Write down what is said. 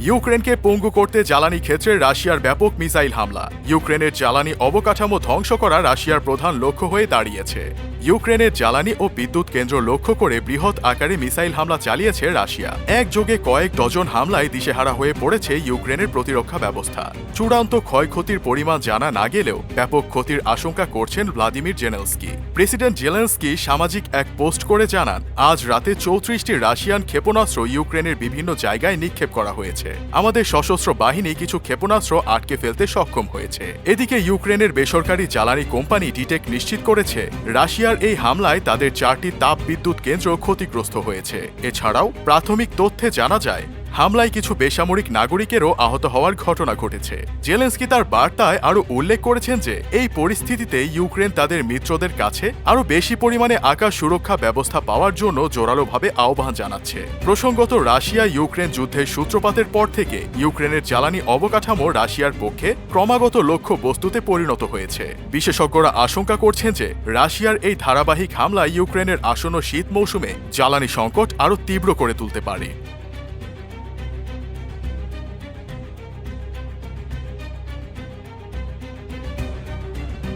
ইউক্রেনকে পঙ্গু করতে জ্বালানি ক্ষেত্রে রাশিয়ার ব্যাপক মিসাইল হামলা। ইউক্রেনের জ্বালানি অবকাঠামো ধ্বংস করা রাশিয়ার প্রধান লক্ষ্য হয়ে দাঁড়িয়েছে। ইউক্রেনের জ্বালানি ও বিদ্যুৎ কেন্দ্র লক্ষ্য করে বৃহৎ আকারে মিসাইল হামলা চালিয়েছে রাশিয়া। একযোগে কয়েক ডজন হামলায় দিশেহারা হয়ে পড়েছে ইউক্রেনের প্রতিরক্ষা ব্যবস্থা। চূড়ান্ত ক্ষয়ক্ষতির পরিমাণ জানা না গেলেও ব্যাপক ক্ষতির আশঙ্কা করছেন ভ্লাদিমির জেনেলস্কি। প্রেসিডেন্ট জেলেন্সকি সামাজিক এক পোস্ট করে জানান, আজ রাতে চৌত্রিশটি রাশিয়ান ক্ষেপণাস্ত্র ইউক্রেনের বিভিন্ন জায়গায় নিক্ষেপ করা হয়েছে। আমাদের সশস্ত্র বাহিনী কিছু ক্ষেপণাস্ত্র আটকে ফেলতে সক্ষম হয়েছে। এদিকে ইউক্রেনের বেসরকারি জ্বালানি কোম্পানি ডিটেক নিশ্চিত করেছে রাশিয়ার এই হামলায় তাদের চারটি তাপ বিদ্যুৎ কেন্দ্র ক্ষতিগ্রস্ত হয়েছে। এছাড়াও প্রাথমিক তথ্যে জানা যায় হামলায় কিছু বেসামরিক নাগরিকেরও আহত হওয়ার ঘটনা ঘটেছে। জেলেন্সকি তার বার্তায় আরও উল্লেখ করেছেন যে, এই পরিস্থিতিতে ইউক্রেন তাদের মিত্রদের কাছে আরও বেশি পরিমাণে আকাশ সুরক্ষা ব্যবস্থা পাওয়ার জন্য জোরালোভাবে আহ্বান জানাচ্ছে। প্রসঙ্গত, রাশিয়া ইউক্রেন যুদ্ধের সূত্রপাতের পর থেকে ইউক্রেনের জ্বালানি অবকাঠামো রাশিয়ার পক্ষে ক্রমাগত লক্ষ্য বস্তুতে পরিণত হয়েছে। বিশেষজ্ঞরা আশঙ্কা করছেন যে, রাশিয়ার এই ধারাবাহিক হামলা ইউক্রেনের আসন্ন শীত মৌসুমে জ্বালানি সংকট আরও তীব্র করে তুলতে পারে।